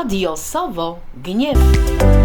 Radio Sowo Gniew.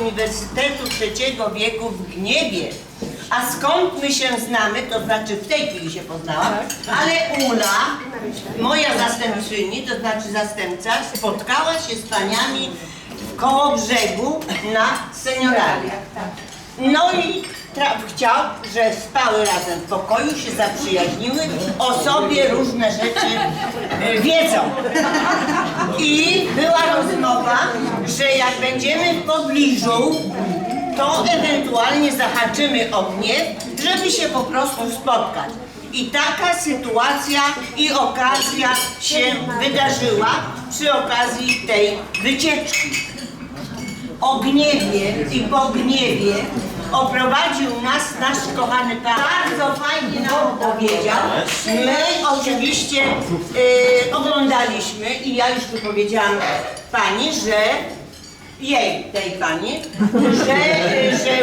Uniwersytetu Trzeciego Wieku w Gniewie. A skąd my się znamy, to znaczy w tej chwili się poznałam, ale Ula, moja zastępczyni, to znaczy zastępca, spotkała się z paniami w koło brzegu na senioraliach. No i chciał, że spały razem w pokoju, się zaprzyjaźniły, o sobie różne rzeczy e, wiedzą. I była rozmowa, że jak będziemy w pobliżu, to ewentualnie zahaczymy o mnie, żeby się po prostu spotkać. I taka sytuacja i okazja się wydarzyła przy okazji tej wycieczki o gniewie i po gniewie oprowadził nas nasz kochany pan. Bardzo fajnie nam opowiedział. My oczywiście y, oglądaliśmy i ja już tu powiedziałam pani, że jej, tej pani, że, y, że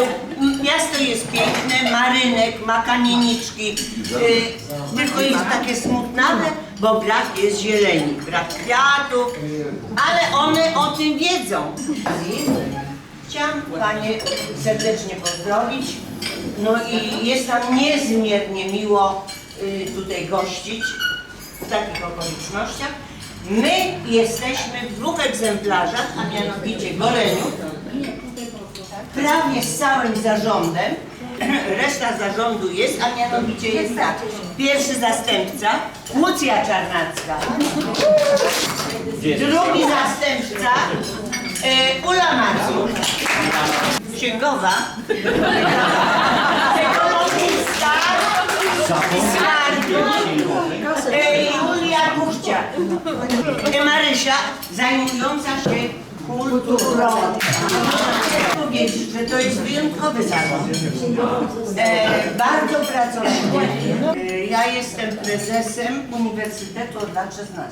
miasto jest piękne, ma rynek, ma kamieniczki, y, tylko jest takie smutnawe, bo brak jest zieleni, brak kwiatów, ale one o tym wiedzą. Chciałam Panie serdecznie pozdrowić. No i jest nam niezmiernie miło y, tutaj gościć w takich okolicznościach. My jesteśmy w dwóch egzemplarzach, a mianowicie Goleniu, prawie z całym zarządem. Reszta zarządu jest, a mianowicie jest tak. Pierwszy zastępca, Łucja Czarnacka. Drugi zastępca, e, Ula Mazur. Księgowa. Ekonomista. Skarbnik. e, Julia Kuchcia. E, Marysia, zajmująca się kulturą. Powiedzieć, że to jest wyjątkowy zawód. E, bardzo pracowity. E, ja jestem prezesem Uniwersytetu od lat 16.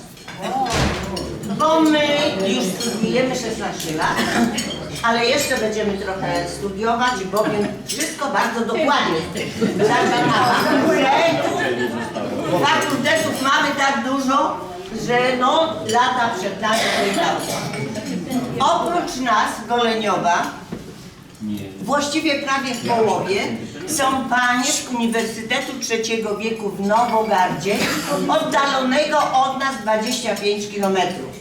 Bo my już studiujemy 16 lat, ale jeszcze będziemy trochę studiować, bowiem wszystko bardzo dokładnie. Fakultetów, fakultetów mamy tak dużo, że no lata przed nami wyjechały. Oprócz nas, Goleniowa, właściwie prawie w połowie są panie z Uniwersytetu Trzeciego Wieku w Nowogardzie, oddalonego od nas 25 kilometrów.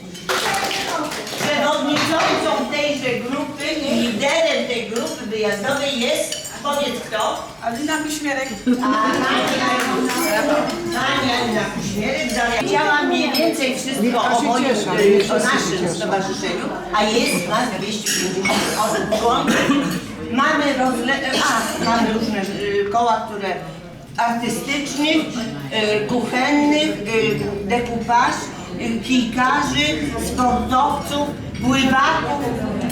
Przewodniczącą tejże grupy i liderem tej grupy wyjazdowej jest, powiedz kto? Alina Kuśmierek. Pani Anna Kuśmierek wiedziała mniej więcej wszystko o, moim, y, o naszym stowarzyszeniu, a jest nas 250 osób członków. Mamy, rozle... a, mamy różne y, koła, które artystycznych, y, kuchennych, y, dekupaż, sportowców, pływaków.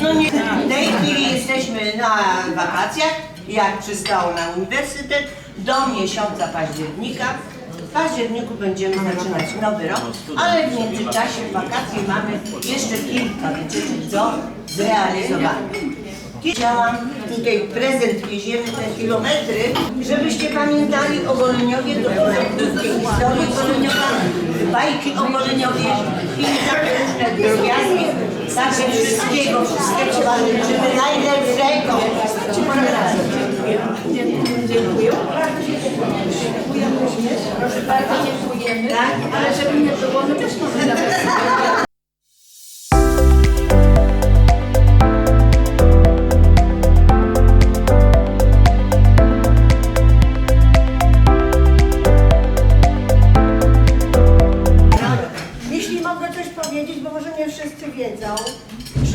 No nie, w tej chwili jesteśmy na wakacjach, jak przystało na uniwersytet, do miesiąca października. W październiku będziemy zaczynać nowy rok, ale w międzyczasie wakacje mamy jeszcze kilka wycieczek do zrealizowania. Chciałam tutaj prezent wieziemy te kilometry, żebyście pamiętali o Goleniowie, do krótkiej historii Goleniowa, bajki o Goleniowie i takie różne drobiazgi. Także wszystkiego, wszystkiego Wam życzymy najlepszego. Dziękuję. Dziękuję również. Proszę bardzo, dziękujemy. Tak? Ale żeby nie było, my też możemy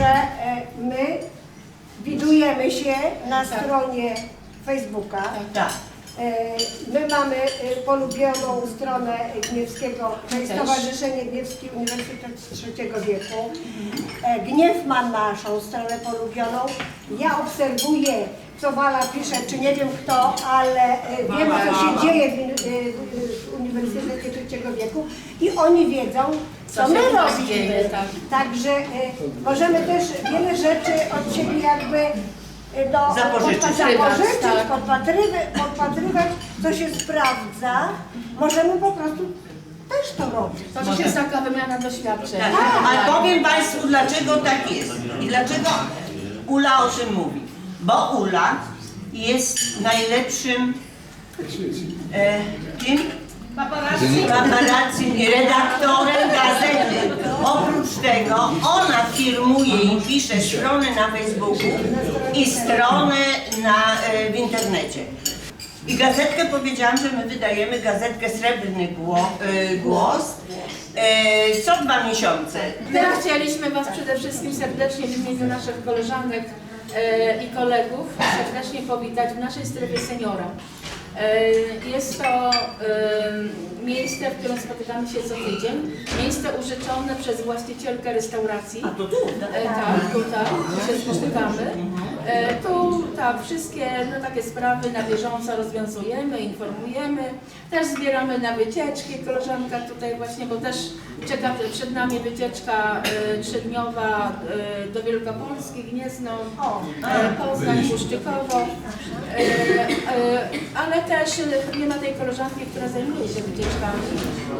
że e, my widujemy się na stronie Facebooka. Tak. E, My mamy e, polubioną stronę Gniewskiego, to jest Stowarzyszenie Gniewski Uniwersytet Trzeciego Wieku. Gniew ma naszą stronę polubioną. Ja obserwuję co Wala pisze, czy nie wiem kto, ale e, wiemy, co się dzieje w, e, w Uniwersytecie Trzeciego Wieku i oni wiedzą, co, się my robimy. tak. Także e, możemy też wiele rzeczy od siebie jakby no, Zapożyczyć. zapożyczyć Tak. podpatrywać, podpatrywać, co się sprawdza. Możemy po prostu też to robić. To też jest taka wymiana doświadczeń. Tak. Ale powiem Państwu, dlaczego tak jest i dlaczego Ula o tym mówi. Bo Ula jest najlepszym e, kim? Paparazzi redaktorem gazety. Oprócz tego ona firmuje i pisze strony na Facebooku i strony na, e, w internecie. I gazetkę powiedziałam, że my wydajemy gazetkę Srebrny Gło- e, Głos e, co dwa miesiące. Teraz chcieliśmy Was przede wszystkim serdecznie w imieniu naszych koleżanek i kolegów serdecznie powitać w naszej strefie seniora. E, Jest to e, miejsce, w którym spotykamy się co tydzień. Miejsce użyczone przez właścicielkę restauracji. A to tu, tak? E, tu tak, się spotykamy. E, tu tak, wszystkie no, takie sprawy na bieżąco rozwiązujemy, informujemy. Też zbieramy na wycieczki, koleżanka tutaj właśnie, bo też czeka przed nami wycieczka e, trzydniowa e, do Wielkopolski, Gniezno, Poznań, Puszczykowo. Ale też nie ma tej koleżanki, która zajmuje się wycieczkami.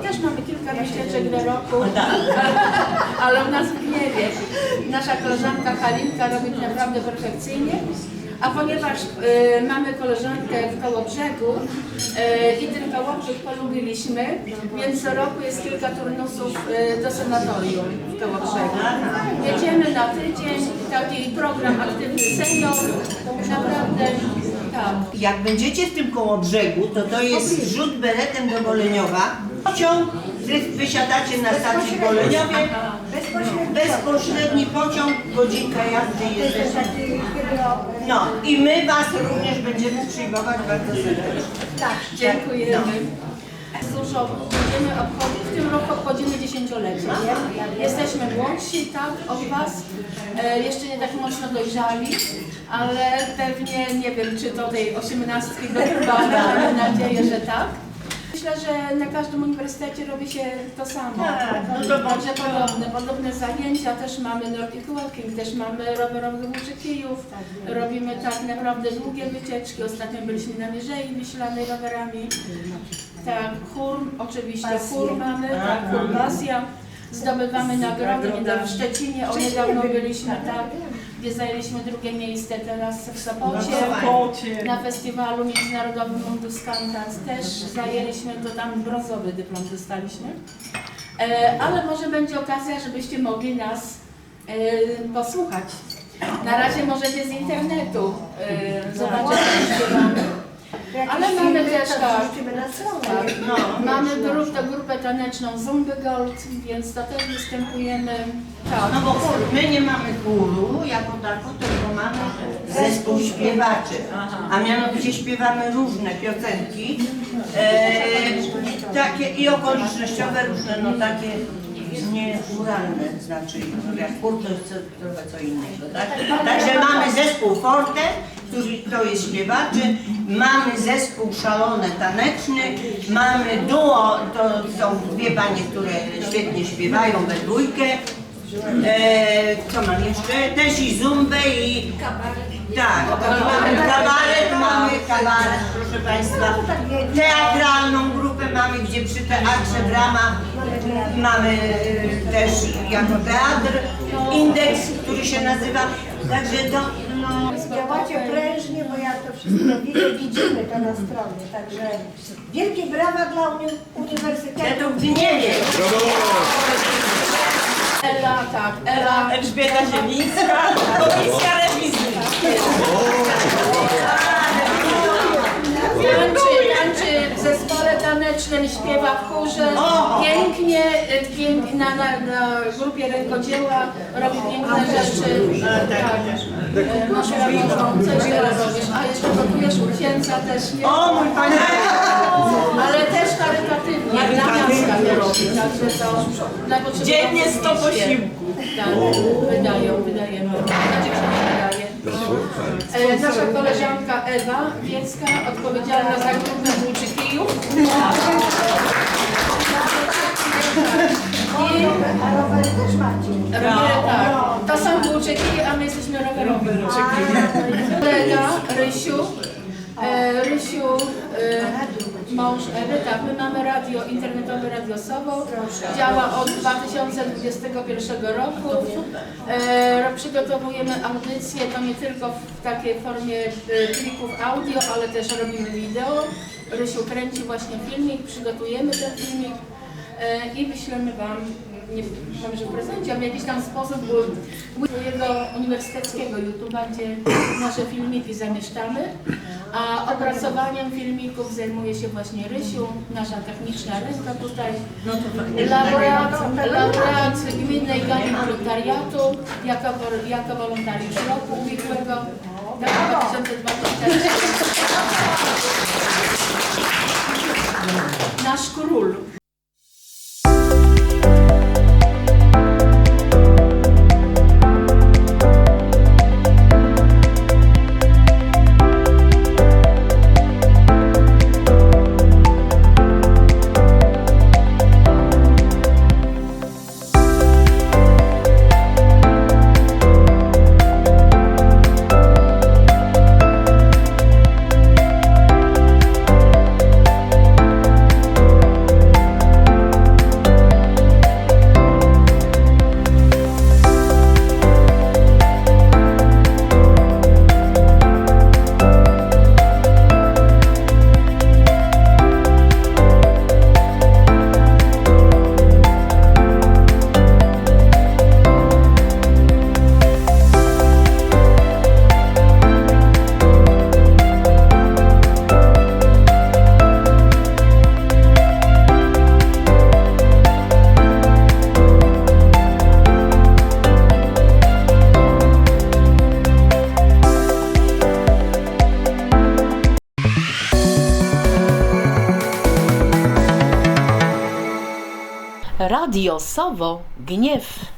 Też mamy kilka wycieczek do roku, ale u nas w Gniewie. Nasza koleżanka Halinka robi naprawdę perfekcyjnie. A ponieważ e, mamy koleżankę w Kołobrzegu e, i ten Kołobrzeg polubiliśmy, więc co roku jest kilka turnusów e, do sanatorium w Kołobrzegu. Jedziemy na tydzień, taki program Aktywny Senior, naprawdę tak. Jak będziecie w tym koło brzegu, to to jest rzut beretem do Goleniowa. Pociąg, wy wysiadacie na stacji w Bezpośrednio. bezpośredni pociąg, godzinka jazdy jest. No i my Was również będziemy przyjmować bardzo serdecznie. Tak. Dziękujemy. Dużo będziemy obchodzić, w tym roku obchodzimy dziesięciolecie. Jesteśmy młodsi, tak, od Was, e, jeszcze nie tak mocno dojrzali, ale pewnie nie wiem, czy do tej osiemnastki dotrwamy, mamy nadzieję, że tak. Myślę, że na każdym uniwersytecie robi się to samo. Tak, no to Także podobne, podobne zajęcia, też mamy Nordic Walking, też mamy rowerowy łuczy kijów, robimy tak naprawdę długie wycieczki, ostatnio byliśmy na Mierzei Wiślanej rowerami. Tak, chór, oczywiście chór mamy, tak, chór Pasja. Zdobywamy nagrody niedawno w Szczecinie, o niedawno byliśmy, tak, gdzie zajęliśmy drugie miejsce teraz w Sopocie. Na festiwalu międzynarodowym Mundus Cantans też zajęliśmy, to tam brązowy dyplom dostaliśmy. E, ale może będzie okazja, żebyście mogli nas e, posłuchać. Na razie możecie z internetu e, zobaczyć, co śpiewamy. Ale mamy też tak. Wrzucimy na stronę. Tak. No. Mamy grup, to grupę taneczną Zumby Gold, więc to też występujemy. Tak. No bo chór, my nie mamy chóru jako tako, tylko mamy zespół śpiewaczy. A mianowicie śpiewamy różne piosenki, e, takie i okolicznościowe różne, no takie nie chóralne, znaczy jak chór to jest trochę co innego, tak? Także mamy zespół Forte, który to jest śpiewaczy, mamy zespół Szalone Taneczny, mamy duo, to są dwie panie, które świetnie śpiewają we dwójkę, E, co mam jeszcze? Też i zumbę i... Tak, mamy kabaret, mamy kabaret, proszę Państwa. Teatralną grupę mamy, gdzie przy teatrze drama mamy e, też jako teatr indeks, który się nazywa. Także to, no... Działacie prężnie, bo ja to wszystko widzę, widzimy to na stronie. Także wielkie brawa dla uni Uniwersytetu. to w Gniewie. Ela, tak, Ela. Elżbieta Zielińska, Komisja Rewizji. W zespole tanecznym, śpiewa w chórze, pięknie, y, pięknie na, na, na grupie rękodzieła, robi piękne rzeczy. Tak. Y, Masz robotą, co jeszcze robisz? A jeszcze gotujesz u księdza też, nie? O mój Panie! Ale też charytatywnie, dla miasta to robi, także to dla potrzeby. Dziennie 100 posiłków. Tak, wydają, wydajemy. Znaczy, E, nasza koleżanka Ewa Wiecka, odpowiedzialna za grupę Włóczykijów. I A rowery też macie. rowery, tak. To są Włóczykije, a my jesteśmy rowerowi Kolega Rysiu. E, Rysiu, e, mąż Ewy, tak, my mamy radio, internetowe Radio działa od 2021 roku. E, przygotowujemy audycje, to nie tylko w takiej formie e, plików audio, ale też robimy wideo. Rysiu kręci właśnie filmik, przygotujemy ten filmik e, i wyślemy Wam, nie wiem, że w prezencie, ale w jakiś tam sposób był jego uniwersyteckiego YouTube'a, gdzie nasze filmiki zamieszczamy, a opracowaniem filmików zajmuje się właśnie Rysiu, nasza techniczna ręka tutaj, laureat, laureat Gminnej Gali Wolontariatu, jako, jako wolontariusz roku ubiegłego, tak, 2020. Nasz król. Radio Sowo Gniew.